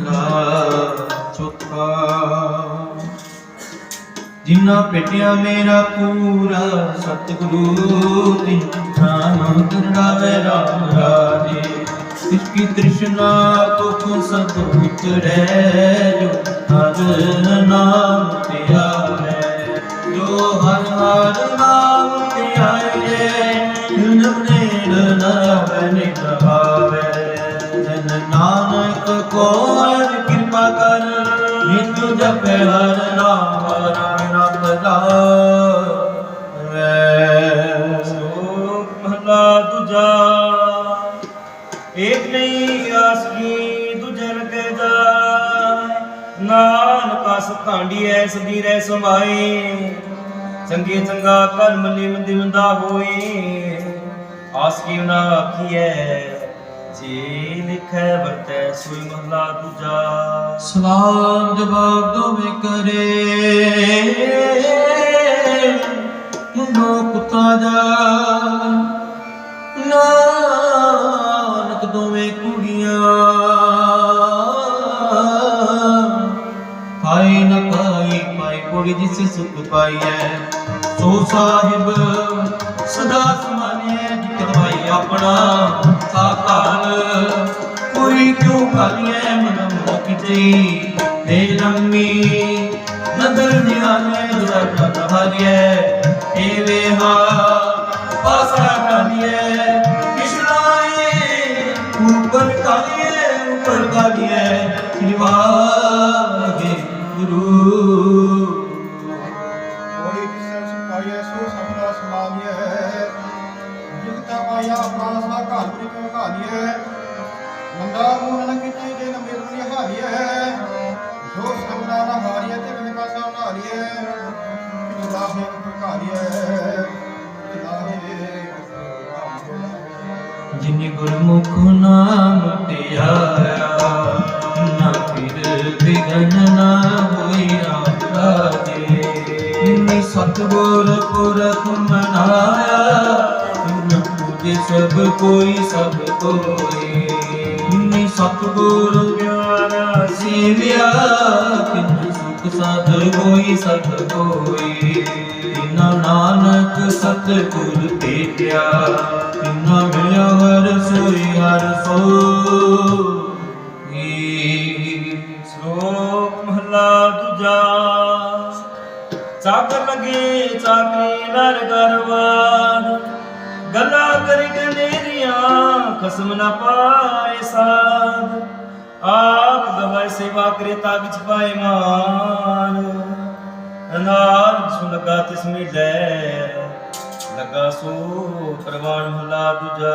ਮਹਲਾ ਚੌਥਾ। ਜਿਨਾ ਭੇਟਿਆ ਮੇਰਾ ਪੂਰਾ, ਸਤਿਗੁਰੂ ਤਿਨ ਨਾਮ ਕਰੜਾਵੇ ਰਾਮ ਰਾਜੇ। ਇਸਕੀ ਤ੍ਰਿਸ਼ਨਾ ਦੁਖ ਸਭ ਉਤਰੈ ਜੋ, ਹਰ ਨਾਮ ਤੇ ਆਵੇ ਜੋ ਹਰ ਹਰ ਨਾਨਕ ਕੋ ਕਿਰਪਾ ਕਰ ਨਿਤ ਜਪੈ ਹਰ ਨਾਮ ਰਾਮ ਨਾਮ ਲਾਵੇ ਸ਼ਲੋਕ ਮਹਲਾ ਦੂਜਾ, ਏਕ ਨਹੀਂ ਆਸਗੀ ਦੂਜੇ ਲਗੇ ਜਾਏ। ਨਾਨਕ ਅਸ ਕਾਂਡੀ ਐ ਸਦੀ ਰਹਿ ਸਮਾਏ ਚੰਗੇ ਚੰਗਾ ਕਰਮ ਮੱਲੀ ਮੰਦੀ ਮੰਦਾ ਹੋਏ ਆਸਗੀ ਨਾ ਆਖੀਐ? ਜੀ ਲਿਖੈ ਵਰਤੈ ਸੋਈ ਮਹਲਾ ਦੂਜਾ। ਸਲਾਮ ਜਵਾਬ ਦੋਵੇਂ ਕਰੇ। ਮੁੰਡੋ ਕੁੱਤਾ ਜਾ ਨਾਨਕ ਦੋਵੇਂ ਕੁੜੀਆਂ। ਪਾਈ ਨਾ ਪਾਈ ਪਾਈ ਕੁੜੀ ਜਿਸ ਸੁਖ ਪਾਈਐ। ਸੋ ਸਾਹਿਬ ਸਦਾ ਸਮਾਨਿਐ ਜਿਤ ਭਾਈ ਆਪਣਾ। क्यों खाली है मनम मोकिते हे नम्मी नदर निहाले दुरा का तहारी है हे वेहा, पासा काली। है कृष्णाए, ऊपर काली है ऊपर काली है निवागे गुरु माया पासा काली क्यों काली है ਬਰੀ ਕਿਉ ਘਾਲੀਐ ਮੰਦਾ ਮੂਲ ਨ ਕਿਤੇ ਦੇ ਜੋ ਸਭਨਾ ਨਾ ਹਾਰੀਐ ਤੇ ਕਨੇ ਸਾ ਨਾਲੀਐ ਕਿਲਾ ਹੈ। ਕਿਉ ਘਾਲੀਐ ਕਿਲਾ ਹੈ। ਜਿਨੀ ਗੁਰਮੁਖ ਨਾਮ ਧਿਆਇਆ ਨਾ ਫਿਰ ਬਿਗਨ ਨਾ ਹੋਈ ਰਾਮ ਰਾਜੇ। ਜਿਨੀ ਸਤਗੁਰ ਪੁਰਖ ਮਨਾਇਆ ਤਿਨ ਪੂਜੇ ਸਭ ਕੋਈ ਸਭ ਕੋਈ ਸਤਗੁਰ ਪਿਆਰਾ ਸੇਵਿਆ ਤਿਨ ਸੁਖ ਸਾਧ ਹੋਈ ਸਭ ਕੋਈ ਤਿਨਾ ਨਾਨਕ ਸਤਿਗੁਰ ਭੇਟਿਆ ਤਿਨਾ ਮਿਲਿਆ ਹਰ ਸੋਈ ਹਰ ਸੋਈ। ਸ਼ਲੋਕ ਮਹਲਾ ਦੂਜਾ। ਚਾਕਰ ਲਗੇ ਚਾਕਰੀ ਨਰ ਗਰਵਾਨ ਗੱਲਾਂ ਕਰੀ ਗਨੇਰੀਆਂ, ਖਸਮ ਨਾ ਪਾਏ ਸਾਧ ਆਪ ਗਵਾਏ ਸੇਵਾ ਕਰੇ ਤਾ ਵਿਚ ਪਾਏ ਮਾਨ। ਅਨਾਰ ਸੁਨ ਲਗਾ ਤਿਸ ਮਿਲੈ। ਲਗਾ ਸੋ ਪ੍ਰਵਾਨ ਮਹਲਾ ਦੂਜਾ।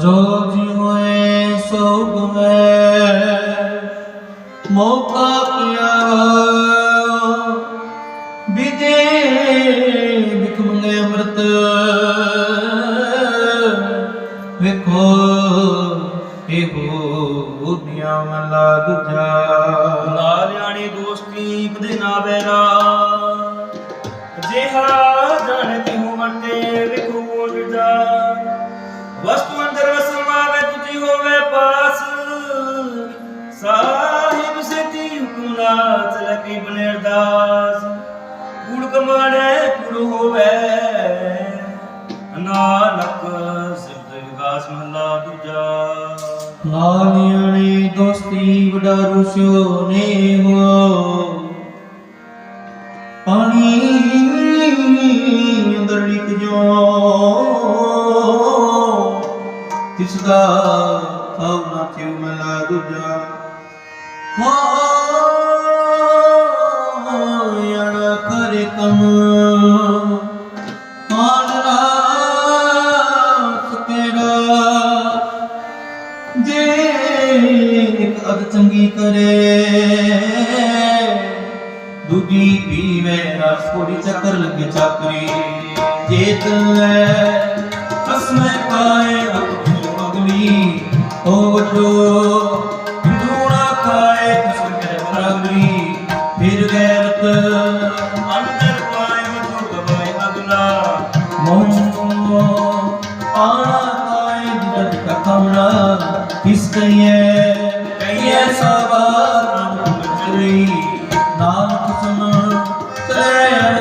ਜੋ ਜੀ ਹੋਏ ਸੋ ਗੁਮੈ ਮੌਕਾ ਪਿਆ। ਵਿਜੇ ਵਿਖ ਮੰਗੇ ਅੰਮ੍ਰਿਤ। ਵੇਖੋ ਇਹੋ ਦੁਨੀਆ ਮਲਾ ਦੁਜਾ। ਨਾਲਿਆਣੀ ਦੋਸਤੀ, ਕਦੇ ਨਾ ਬੈਰਾ। ਜਿਹਾ ਜਾਣ ਤੇ ਹੋ ਵਰਤੇ ਵਿਖੂ ਜਾ ਵਸਤੂ ਅੰਦਰ ਵਸਮਾਵੇ ਤੁਜੀ ਹੋਵੇ ਪਾਸ। ਸਾਹਿਬ ਸਤੀ ਹੁਕਮ ਨਾ ਚਲ ਕੂੜ ਕਮਾੜੇ ਕੂੜ ਹੋਵੇ ਨਾਨਕ ਸਿਫਤ ਵਿਗਾਸ ਮਹਲਾ ਦੂਜਾ। ਨਾਲਿਆਣੀ ਦੋਸਤੀ ਵਡਾ ਰੁਸਿਓ ਨੇ ਹੋ ਪਾਣੀ ਅੰਦਰ ਲਿਖ ਜੋ। ਤਿਸ ਦਾ ਭਾਵਨਾ ਤਿਉ ਮਲਾ ਦੁਜਾ ਹੋ ਯੜ ਕਰੇ ਅਦ ਚੰਗੀ ਕਰੇ ਦੂਜੀ ਪੀਵੇ ਰਸ ਕੋੜੀ ਚੱਕਰ ਲੱਗੇ ਚਾਕਰੀ ਜੇ ਤੈ ਅਸਮੈ ਕਾਏ ਅਕੁਲ ਮਗਲੀ ਹੋ ਜੋ ਦੂਣਾ ਕਾਏ ਕਸਮ ਕਰੇ ਬਰਾਬਰੀ ਫਿਰ ਗੈਰਤ ਅੰਦਰ ਪਾਏ ਵਿਚੂ ਗਵਾਏ ਅਗਲਾ ਮੋਹ ਆਣਾ ਕਾਏ ਜਿਤ ਕਖਮਣਾ ਕਿਸ ਕਈਏ ਕਈਏ ਸਾ ਬਾਤ ਚਲੀ ਨਾਨਕ ਸੁਨ ਤੈ